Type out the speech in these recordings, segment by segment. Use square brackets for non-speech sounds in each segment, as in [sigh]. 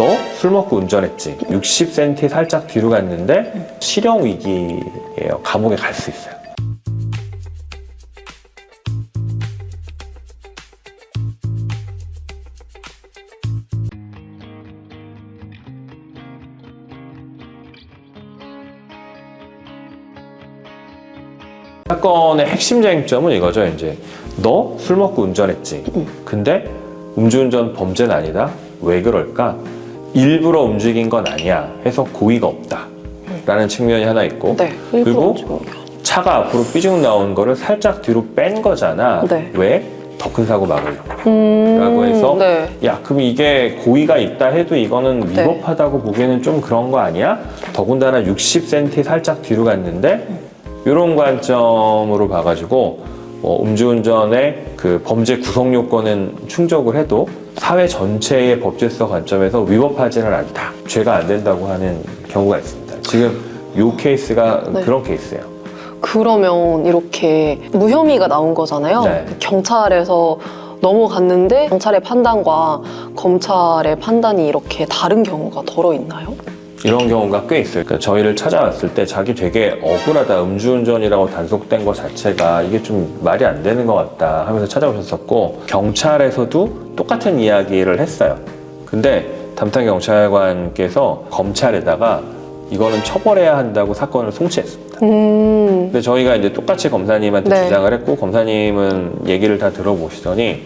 너 술 먹고 운전했지. 60cm 살짝 뒤로 갔는데 실형 위기예요. 감옥에 갈 수 있어요. 사건의 핵심 쟁점은 이거죠. 이제 너 술 먹고 운전했지. 근데 음주운전 범죄는 아니다. 왜 그럴까? 일부러 움직인 건 아니야. 해서 고의가 없다. 라는 측면이 하나 있고 네. 그리고 차가 앞으로 삐죽 나온 거를 살짝 뒤로 뺀 거잖아. 네. 왜? 더 큰 사고 막으려고. 음, 라고 해서 네. 야, 그럼 이게 고의가 있다 해도 이거는 네. 위법하다고 보기에는 좀 그런 거 아니야? 더군다나 60cm 살짝 뒤로 갔는데 이런 관점으로 봐가지고 뭐 음주운전의 그 범죄 구성 요건은 충족을 해도 사회 전체의 법질서 관점에서 위법하지는 않다. 죄가 안 된다고 하는 경우가 있습니다. 지금 이 케이스가 네. 그런 케이스예요. 그러면 이렇게 무혐의가 나온 거잖아요. 네. 경찰에서 넘어갔는데 경찰의 판단과 검찰의 판단이 이렇게 다른 경우가 덜어 있나요? 이런 경우가 꽤 있어요. 그러니까 저희를 찾아왔을 때 자기 되게 억울하다. 음주운전이라고 단속된 것 자체가 이게 좀 말이 안 되는 것 같다 하면서 찾아오셨었고 경찰에서도 똑같은 이야기를 했어요. 근데 담당 경찰관께서 검찰에다가 이거는 처벌해야 한다고 사건을 송치했습니다. 음, 근데 저희가 이제 똑같이 검사님한테 네. 주장을 했고 검사님은 얘기를 다 들어보시더니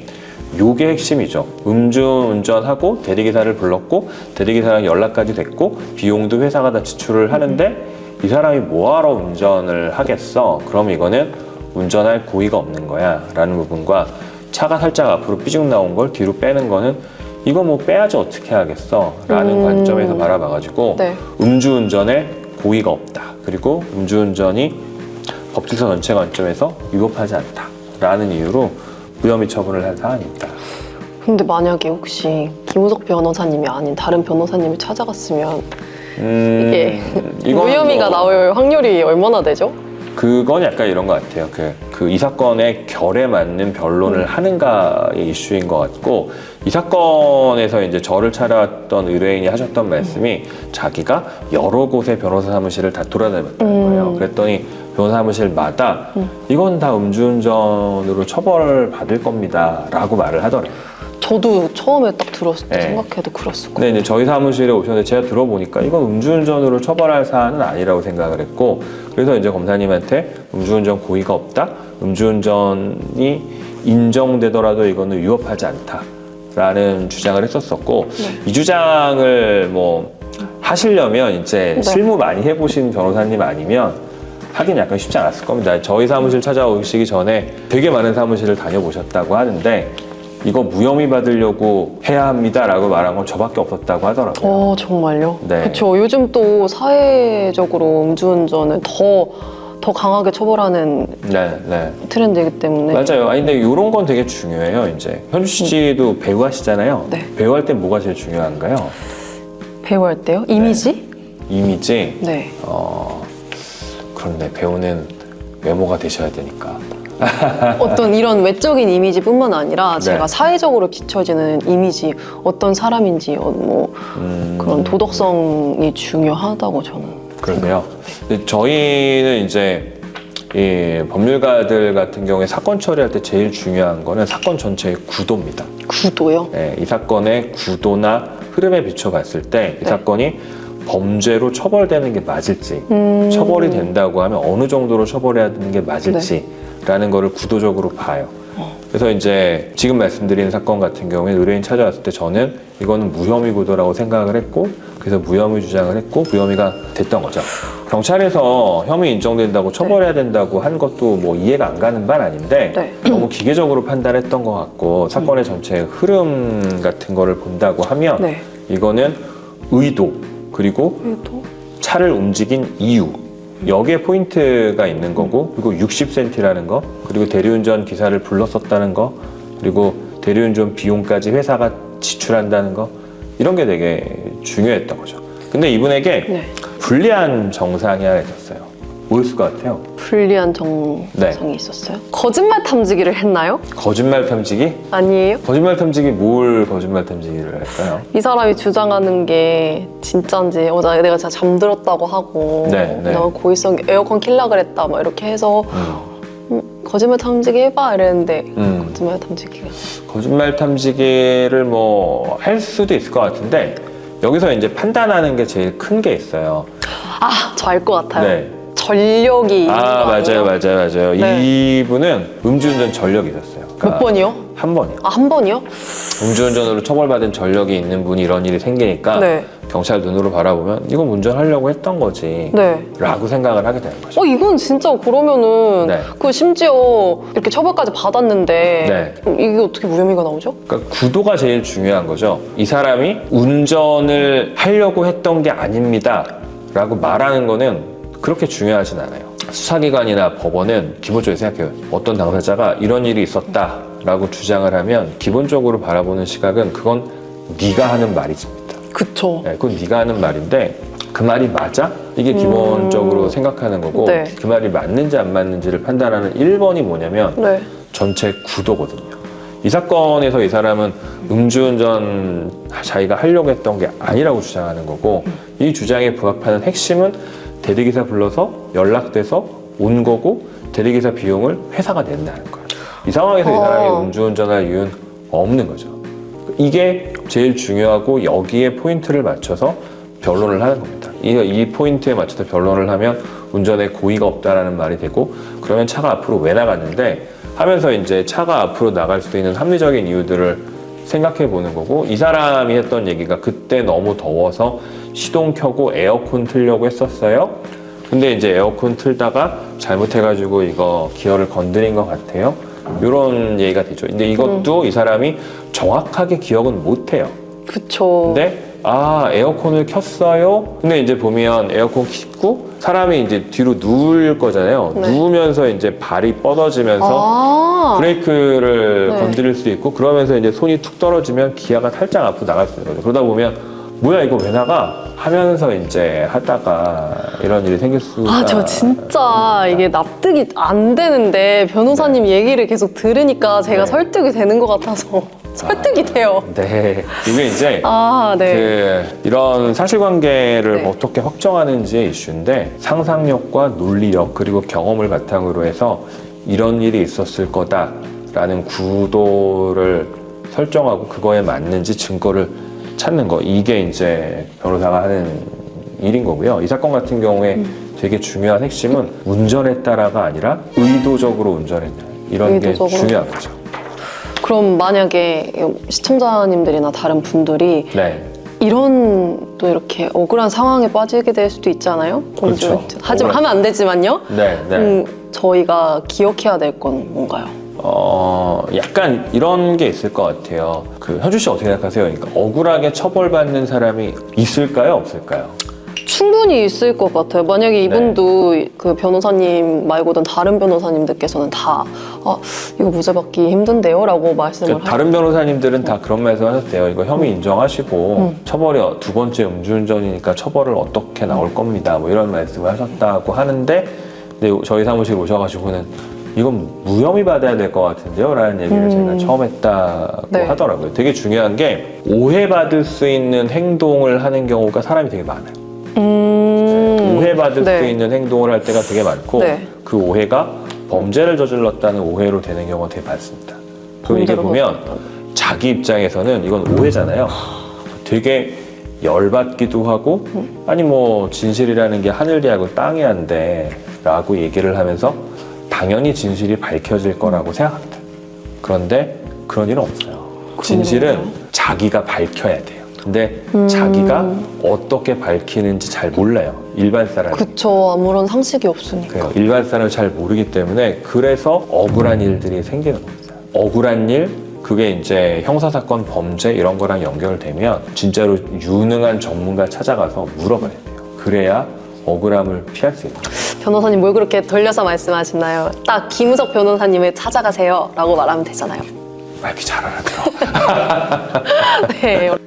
요게 핵심이죠. 음주운전하고 대리기사를 불렀고 대리기사랑 연락까지 됐고 비용도 회사가 다 지출을 하는데 이 사람이 뭐하러 운전을 하겠어? 그럼 이거는 운전할 고의가 없는 거야 라는 부분과 차가 살짝 앞으로 삐죽 나온 걸 뒤로 빼는 거는 이거 뭐 빼야지 어떻게 하겠어 라는 음. 관점에서 바라봐가지고 네. 음주운전에 고의가 없다. 그리고 음주운전이 법질서 전체 관점에서 위법하지 않다 라는 이유로 무혐의 처분을 한 사안입니다. 근데 만약에 혹시 김우석 변호사님이 아닌 다른 변호사님이 찾아갔으면 음, 이게 [laughs] 무혐의가 뭐 나올 확률이 얼마나 되죠? 그건 약간 이런 것 같아요. 그, 그 이 사건의 결에 맞는 변론을 음. 하는가의 이슈인 것 같고 이 사건에서 이제 저를 찾아왔던 의뢰인이 하셨던 말씀이 자기가 여러 곳의 변호사 사무실을 다 돌아다녔다는 음. 거예요. 그랬더니 변호사 사무실마다 음. 이건 다 음주운전으로 처벌을 받을 겁니다라고 말을 하더래요. 저도 처음에 딱 들었을 때 네. 생각해도 그랬었고 근데 이제 저희 사무실에 오셨는데 제가 들어보니까 이건 음주운전으로 처벌할 사안은 아니라고 생각을 했고 그래서 이제 검사님한테 음주운전 고의가 없다 음주운전이 인정되더라도 이거는 위법하지 않다라는 주장을 했었었고 네. 이 주장을 뭐 하시려면 이제 네. 실무 많이 해보신 변호사님 아니면 하긴 약간 쉽지 않았을 겁니다. 저희 사무실 찾아오시기 전에 되게 많은 사무실을 다녀보셨다고 하는데 이거 무혐의 받으려고 해야 합니다라고 말한 건 저밖에 없었다고 하더라고요. 어 정말요? 네. 그렇죠. 요즘 또 사회적으로 음주운전을 더, 더 강하게 처벌하는 네, 네. 트렌드이기 때문에 맞아요. 아니 근데 이런 건 되게 중요해요. 이제 현주 씨도 배우 하시잖아요. 네. 배우 할 때 뭐가 제일 중요한가요? 배우할 때요? 이미지? 이미지. 네. 어 그런데 배우는 외모가 되셔야 되니까. [laughs] 어떤 이런 외적인 이미지뿐만 아니라 네. 제가 사회적으로 비춰지는 이미지, 어떤 사람인지, 어, 뭐 음, 그런 도덕성이 중요하다고 저는. 그러세요. 근데 저희는 이제 이 법률가들 같은 경우에 사건 처리할 때 제일 중요한 거는 사건 전체의 구도입니다. 구도요? 네, 이 사건의 구도나 흐름에 비춰봤을 때이 네. 사건이 범죄로 처벌되는 게 맞을지 음. 처벌이 된다고 하면 어느 정도로 처벌해야 되는 게 맞을지라는 거를 구도적으로 봐요. 네. 어. 그래서 이제 지금 말씀드린 사건 같은 경우에 의뢰인 찾아왔을 때 저는 이거는 무혐의 구도라고 생각을 했고 그래서 무혐의 주장을 했고 무혐의가 됐던 거죠. 경찰에서 혐의 인정된다고 처벌해야 된다고 한 것도 뭐 이해가 안 가는 바는 아닌데 네. 너무 기계적으로 판단했던 것 같고 사건의 전체 흐름 같은 거를 본다고 하면 네. 이거는 의도 그리고 차를 움직인 이유 여기에 포인트가 있는 거고 그리고 60cm라는 거 그리고 대리운전 기사를 불렀었다는 거 그리고 대리운전 비용까지 회사가 지출한다는 거 이런 게 되게 중요했던 거죠. 근데 이분에게 네. 불리한 정상이 하나 있었어요. 뭐였을 것 같아요? 불리한 정성이 네. 있었어요? 거짓말 탐지기를 했나요? 거짓말 탐지기? 아니에요? 거짓말 탐지기 뭘 거짓말 탐지기를 할까요? 이 사람이 주장하는 게 진짜인지 어제 내가 진짜 잠들었다고 하고 네, 네. 너 고의성 에어컨 킬라 그랬다 막 이렇게 해서 음. 음, 거짓말 탐지기 해봐 이랬는데 음. 거짓말 탐지기가 거짓말 탐지기를 뭐 할 수도 있을 것 같은데 여기서 이제 판단하는 게 제일 큰 게 있어요. 아 저 알 것 같아요 네. 전력이 아거 맞아요? 맞아요, 맞아요. 네. 이분은 음주운전 전력이 있었어요. 그러니까 몇 번이요? 한 번이요. 아 한 번이요? 음주운전으로 처벌받은 전력이 있는 분이 이런 일이 생기니까 네. 경찰 눈으로 바라보면 이건 운전하려고 했던 거지. 네. 라고 생각을 하게 되는 거죠. 어 이건 진짜 그러면은 네. 그 심지어 이렇게 처벌까지 받았는데 네. 이게 어떻게 무혐의가 나오죠? 그러니까 구도가 제일 중요한 거죠. 이 사람이 운전을 하려고 했던 게 아닙니다. 라고 말하는 거는 그렇게 중요하진 않아요. 수사기관이나 법원은 기본적으로 생각해요. 어떤 당사자가 이런 일이 있었다. 라고 주장을 하면 기본적으로 바라보는 시각은 그건 네가 하는 말이집니다. 그쵸. 네, 그건 네가 하는 말인데 그 말이 맞아? 이게 기본적으로 생각하는 거고 음. 네. 그 말이 맞는지 안 맞는지를 판단하는 1번이 뭐냐면 네. 전체 구도거든요. 이 사건에서 이 사람은 음주운전 자기가 하려고 했던 게 아니라고 주장하는 거고 이 주장에 부합하는 핵심은 대리기사 불러서 연락돼서 온 거고 대리기사 비용을 회사가 낸다는 거예요. 이 상황에서 이 사람이 어. 음주운전할 이유는 없는 거죠. 이게 제일 중요하고 여기에 포인트를 맞춰서 변론을 하는 겁니다. 이, 이 포인트에 맞춰서 변론을 하면 운전에 고의가 없다라는 말이 되고 그러면 차가 앞으로 왜 나갔는데 하면서 이제 차가 앞으로 나갈 수 있는 합리적인 이유들을 생각해 보는 거고 이 사람이 했던 얘기가 그때 너무 더워서 시동 켜고 에어컨 틀려고 했었어요. 근데 이제 에어컨 틀다가 잘못해가지고 이거 기어를 건드린 것 같아요. 이런 얘기가 되죠. 근데 이것도 이 사람이 정확하게 기억은 못해요. 그쵸. 근데 아 에어컨을 켰어요. 근데 이제 보면 에어컨 켰고 사람이 이제 뒤로 누울 거잖아요. 네. 누우면서 이제 발이 뻗어지면서 아. 브레이크를 네. 건드릴 수도 있고 그러면서 이제 손이 툭 떨어지면 기아가 살짝 앞으로 나갈 수 있는 거죠. 그러다 보면 뭐야 이거 왜 나가 하면서 이제 하다가 이런 일이 생길 수가 아, 저 진짜 이게 납득이 안 되는데 변호사님 얘기를 계속 들으니까 제가 네. 설득이 되는 것 같아서 [laughs] 설득이 돼요. 네 이게 이제 아, 네. 그 이런 사실관계를 네. 어떻게 확정하는지의 이슈인데 상상력과 논리력 그리고 경험을 바탕으로 해서 이런 일이 있었을 거다라는 구도를 설정하고 그거에 맞는지 증거를 찾는 거 이게 이제 변호사가 하는 일인 거고요. 이 사건 같은 경우에 음. 되게 중요한 핵심은 운전했다라가 아니라 의도적으로 운전했냐 이런 의도적으로. 게 중요한 거죠. 그럼 만약에 시청자님들이나 다른 분들이 네. 이런 또 이렇게 억울한 상황에 빠지게 될 수도 있잖아요. 그렇죠. 하지만 억울한- 하면 안 되지만요. 네, 네. 음, 저희가 기억해야 될 건 뭔가요? 어, 약간 이런 게 있을 것 같아요. 그 현주 씨 어떻게 생각하세요? 그러니까 억울하게 처벌받는 사람이 있을까요, 없을까요? 충분히 있을 것 같아요. 네. 만약에 이분도 그 변호사님 말고든 다른 변호사님들께서는 다 아, 이거 무죄 받기 힘든데요? 라고 말씀을 그할 다른 변호사님들은 다 그런 말씀 하셨대요. 이거 혐의 인정하시고 처벌이 두 번째 음주운전이니까 처벌을 어떻게 나올 겁니다. 뭐 이런 말씀을 하셨다고 하는데 근데 저희 사무실 오셔가지고는 이건 무혐의 받아야 될 것 같은데요? 라는 얘기를 제가 처음 했다고 네. 하더라고요. 되게 중요한 게 오해받을 수 있는 행동을 하는 경우가 사람이 되게 많아요. 음... 오해받을 네. 수 있는 행동을 할 때가 되게 많고 네. 그 오해가 범죄를 저질렀다는 오해로 되는 경우가 되게 많습니다. 그럼 이게 보면 자기 입장에서는 이건 오해잖아요. 되게 열받기도 하고 아니 뭐 진실이라는 게 하늘이하고 땅이 한데 라고 얘기를 하면서 당연히 진실이 밝혀질 거라고 생각합니다. 그런데 그런 일은 없어요. 진실은 자기가 밝혀야 돼요. 근데 자기가 어떻게 밝히는지 잘 몰라요. 일반 사람이. 그쵸. 아무런 상식이 없으니까. 그래요. 일반 사람은 잘 모르기 때문에 그래서 억울한 일들이 생기는 겁니다. 억울한 일, 그게 이제 형사사건 범죄 이런 거랑 연결되면 진짜로 유능한 전문가 찾아가서 물어봐야 돼요. 그래야 억울함을 피할 수 거예요. 변호사님 뭘 그렇게 돌려서 말씀하시나요? 딱 김우석 변호사님을 찾아가세요. 라고 말하면 되잖아요. 말 이렇게 잘 알아들어. [laughs] 네.